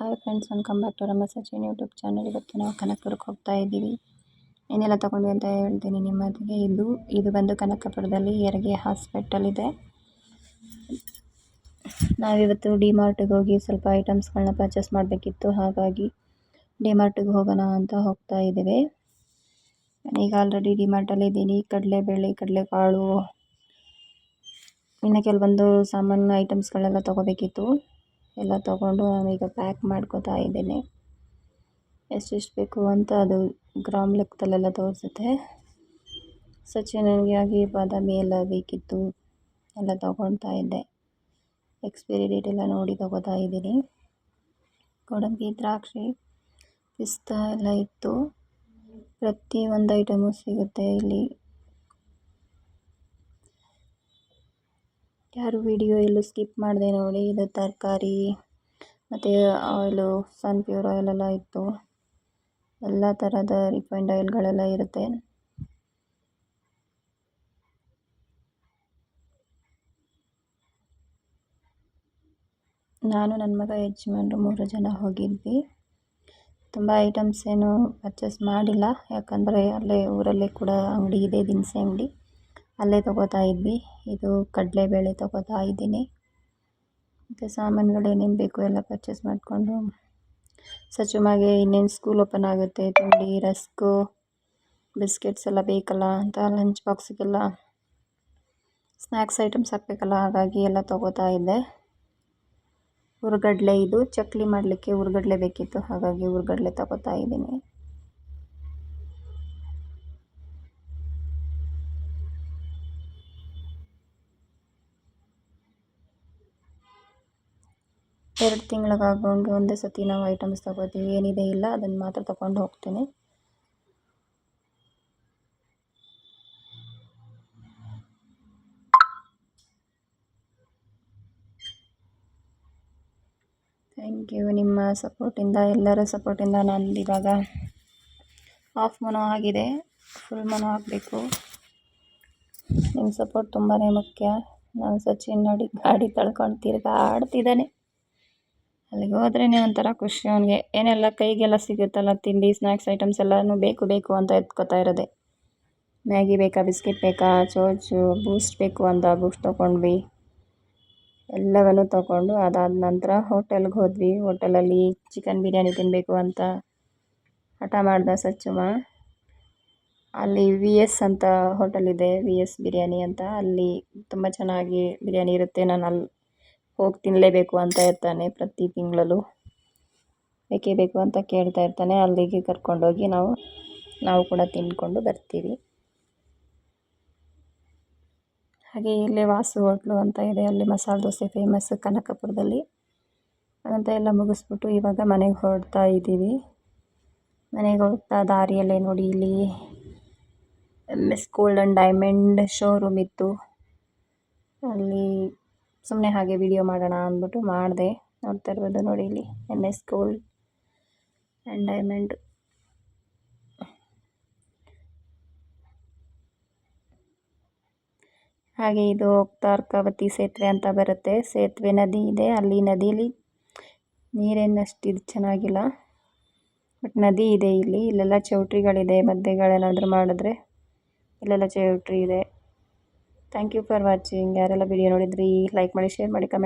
Hi friends welcome back to Rama Sachin YouTube channel ಇವತ್ತು ನಾವು ಕನಕಪುರಕ್ಕೆ ಹೋಗ್ತಾ ಇದ್ದೀವಿ. ಏನೆಲ್ಲ ತೊಗೊಂಡ್ವಿ ಅಂತ ಹೇಳ್ತೀನಿ ನಿಮ್ಮದಿಗೆ ಇದು ಇದು ಬಂದು ಕನಕಪುರದಲ್ಲಿ ಹೆರಿಗೆ ಹಾಸ್ಪಿಟಲ್ ಇದೆ. ನಾವಿವತ್ತು ಡಿ ಮಾರ್ಟಿಗೆ ಹೋಗಿ ಸ್ವಲ್ಪ ಐಟಮ್ಸ್ಗಳನ್ನ ಪರ್ಚೇಸ್ ಮಾಡಬೇಕಿತ್ತು. ಹಾಗಾಗಿ ಡಿ ಮಾರ್ಟಿಗೆ ಹೋಗೋಣ ಅಂತ ಹೋಗ್ತಾ ಇದ್ದೀವಿ. ಈಗ ಆಲ್ರೆಡಿ ಡಿ ಮಾರ್ಟಲ್ಲಿ ಇದ್ದೀನಿ. ಕಡಲೆಬೇಳೆ, ಕಡಲೆಕಾಳು. ಇನ್ನು ಕೆಲವೊಂದು ಸಾಮಾನು ಐಟಮ್ಸ್ಗಳೆಲ್ಲ ತೊಗೋಬೇಕಿತ್ತು. ಎಲ್ಲ ತೊಗೊಂಡು ನಾನೀಗ ಪ್ಯಾಕ್ ಮಾಡ್ಕೋತಾ ಇದ್ದೀನಿ. ಎಷ್ಟೆಷ್ಟು ಬೇಕು ಅಂತ ಅದು ಗ್ರಾಮ್ ಲೆಕ್ಕದಲ್ಲೆಲ್ಲ ತೋರಿಸುತ್ತೆ. ಆಗಿ ಬಾದಾಮಿ ಎಲ್ಲ ಬೇಕಿತ್ತು, ಎಲ್ಲ ತೊಗೊಳ್ತಾ ಇದ್ದೆ. ಎಕ್ಸ್ಪೈರಿ ಡೇಟ್ ಎಲ್ಲ ನೋಡಿ ತೊಗೋತಾ ಇದ್ದೀನಿ. ಗೋಡಂಬಿ ದ್ರಾಕ್ಷಿ, ಪಿಸ್ತಾ ಎಲ್ಲ ಇತ್ತು. ಪ್ರತಿ ಒಂದು ಐಟಮು ಸಿಗುತ್ತೆ ಇಲ್ಲಿ. ಯಾರು ವಿಡಿಯೋ ಎಲ್ಲೂ ಸ್ಕಿಪ್ ಮಾಡಿದೆ ನೋಡಿ. ಇದು ತರಕಾರಿ, ಮತ್ತು ಆಯಿಲು ಸನ್ಪ್ಯೂರ್ ಆಯಿಲೆಲ್ಲ ಇತ್ತು. ಎಲ್ಲ ಥರದ ರಿಫೈಂಡ್ ಆಯಿಲ್ಗಳೆಲ್ಲ ಇರುತ್ತೆ. ನಾನು ನನ್ನ ಮಗ ಯಜಮಾನ್ರು ಮೂರು ಜನ ಹೋಗಿದ್ವಿ. ತುಂಬ ಐಟಮ್ಸ್ ಏನು ಪರ್ಚೇಸ್ ಮಾಡಿಲ್ಲ. ಯಾಕಂದರೆ ಅಲ್ಲೇ ಊರಲ್ಲೇ ಕೂಡ ಅಂಗಡಿ ಇದೆ, ದಿನಸಿ ಅಂಗಡಿ. ಅಲ್ಲೇ ತಗೋತಾ ಇದ್ವಿ. ಇದು ಕಡಲೆಬೇಳೆ ತಗೋತಾ ಇದ್ದೀನಿ. ಮತ್ತು ಸಾಮಾನುಗಳು ಏನೇನು ಬೇಕು ಎಲ್ಲ ಪರ್ಚೇಸ್ ಮಾಡಿಕೊಂಡು ಸಚುಮಾಗೆ ಇನ್ನೇನು ಸ್ಕೂಲ್ ಓಪನ್ ಆಗುತ್ತೆ, ತಿಂಡಿ, ರಸ್ಕು ಬಿಸ್ಕೆಟ್ಸ್ ಎಲ್ಲ ಬೇಕಲ್ಲ ಅಂತ ಲಂಚ್ ಬಾಕ್ಸಿಗೆಲ್ಲ ಸ್ನ್ಯಾಕ್ಸ್ ಐಟಮ್ಸ್ ಹಾಕಬೇಕಲ್ಲ, ಹಾಗಾಗಿ ಎಲ್ಲ ತೊಗೋತಾ ಇದ್ದೆ. ಹುರ್ಗಡ್ಲೆ ಇದು. ಚಕ್ಲಿ ಮಾಡಲಿಕ್ಕೆ ಹುರ್ಗಡ್ಲೆ ಬೇಕಿತ್ತು, ಹಾಗಾಗಿ ಹುರ್ಗಡ್ಲೆ ತೊಗೋತಾ ಇದ್ದೀನಿ. ಎರಡು ತಿಂಗಳಿಗಾಗೋಂಗೆ ಒಂದೇ ಸತಿ ನಾವು ಐಟಮ್ಸ್ ತಗೋತೀವಿ. ಏನಿದೆ ಇಲ್ಲ, ಅದನ್ನು ಮಾತ್ರ ತಗೊಂಡು ಹೋಗ್ತೀನಿ. ಥ್ಯಾಂಕ್ ಯು ನಿಮ್ಮ ಸಪೋರ್ಟಿಂದ ಎಲ್ಲರ ಸಪೋರ್ಟಿಂದ ನಾನು ಇವಾಗ ಆಫ್ ಮನೋ ಆಗಿದೆ ಫುಲ್ ಮನೋ ಆಗಬೇಕು. ನಿಮ್ಮ ಸಪೋರ್ಟ್ ತುಂಬಾ ಮುಖ್ಯ. ನಾನು ಸಚಿನ್ ನೋಡಿ ಗಾಡಿ ತಳ್ಕೊಂಡು ತಿರ್ಗಾಡ್ತಿದ್ದಾನೆ. ಅಲ್ಲಿಗೆ ಹೋದ್ರೇ ಒಂಥರ ಖುಷಿ ಅವನಿಗೆ. ಏನೆಲ್ಲ ಕೈಗೆಲ್ಲ ಸಿಗುತ್ತಲ್ಲ, ತಿಂಡಿ ಸ್ನ್ಯಾಕ್ಸ್ ಐಟಮ್ಸ್ ಎಲ್ಲನೂ ಬೇಕು ಬೇಕು ಅಂತ ಎತ್ಕೋತಾ ಇರೋದೆ. ಮ್ಯಾಗಿ ಬೇಕಾ, ಬಿಸ್ಕೆಟ್ ಬೇಕಾ, ಚೋಚು ಬೂಸ್ಟ್ ಬೇಕು ಅಂತ ಬೂಸ್ಟ್ ತೊಗೊಂಡ್ವಿ. ಎಲ್ಲವನ್ನೂ ತೊಗೊಂಡು ಅದಾದ ನಂತರ ಹೋಟೆಲ್ಗೆ ಹೋದ್ವಿ. ಹೋಟೆಲಲ್ಲಿ ಚಿಕನ್ ಬಿರಿಯಾನಿ ತಿನ್ನಬೇಕು ಅಂತ ಹಠ ಮಾಡ್ದ ಸಚ್ಚುಮ. ಅಲ್ಲಿ ವಿ ಎಸ್ ಅಂತ ಹೋಟೆಲ್ ಇದೆ ವಿ ಎಸ್ ಬಿರಿಯಾನಿ ಅಂತ. ಅಲ್ಲಿ ತುಂಬ ಚೆನ್ನಾಗಿ ಬಿರಿಯಾನಿ ಇರುತ್ತೆ. ನಾನು ಅಲ್ಲಿ ಹೋಗಿ ತಿನ್ನಲೇಬೇಕು ಅಂತ ಇರ್ತಾನೆ ಪ್ರತಿ ತಿಂಗಳಲ್ಲೂ. ಬೇಕೇ ಬೇಕು ಅಂತ ಕೇಳ್ತಾ ಇರ್ತಾನೆ. ಅಲ್ಲಿಗೆ ಕರ್ಕೊಂಡೋಗಿ ನಾವು ನಾವು ಕೂಡ ತಿಂದ್ಕೊಂಡು ಬರ್ತೀವಿ. ಹಾಗೆ ಇಲ್ಲೇ ವಾಸು ಹೋಟ್ಲು ಅಂತ ಇದೆ. ಅಲ್ಲಿ ಮಸಾಲೆ ದೋಸೆ ಫೇಮಸ್ ಕನಕಪುರದಲ್ಲಿ. ಅದಂತ ಎಲ್ಲ ಮುಗಿಸ್ಬಿಟ್ಟು ಇವಾಗ ಮನೆಗೆ ಹೊರಡ್ತಾ ಇದ್ದೀವಿ. ಮನೆಗೆ ಹೊರಡ್ತಾ ದಾರಿಯಲ್ಲೇ ನೋಡಿ ಇಲ್ಲಿ ಮಿಸ್ ಗೋಲ್ಡನ್ ಡೈಮಂಡ್ ಶೋರೂಮ್ ಇತ್ತು. ಅಲ್ಲಿ ಸುಮ್ಮನೆ ಹಾಗೆ ವಿಡಿಯೋ ಮಾಡೋಣ ಅಂದ್ಬಿಟ್ಟು ಮಾಡಿದೆ. ನೋಡ್ತಾ ಇರ್ಬೋದು ನೋಡಿ ಇಲ್ಲಿ M S gold and diamond ಹಾಗೆ ಇದು ಹೋಗ್ತಾರ್ಕಾವತಿ ಸೇತುವೆ ಅಂತ ಬರುತ್ತೆ. ಸೇತುವೆ ನದಿ ಇದೆ. ಅಲ್ಲಿ ನದಿಯಲ್ಲಿ ನೀರೇನಷ್ಟು ಇದು ಚೆನ್ನಾಗಿಲ್ಲ. ಬಟ್ ನದಿ ಇದೆ ಇಲ್ಲಿ. ಇಲ್ಲೆಲ್ಲ ಚೌಟ್ರಿಗಳಿದೆ. ಮದ್ದೆಗಳೇನಾದರೂ ಮಾಡಿದ್ರೆ ಇಲ್ಲೆಲ್ಲ ಚೌಟ್ರಿ ಇದೆ. ಥ್ಯಾಂಕ್ ಯು ಫಾರ್ ವಾಚಿಂಗ್ ಯಾರೆಲ್ಲ ವಿಡಿಯೋ ನೋಡಿದ್ರಿ ಲೈಕ್ ಮಾಡಿ ಶೇರ್ ಮಾಡಿ ಕಮೆಂಟ್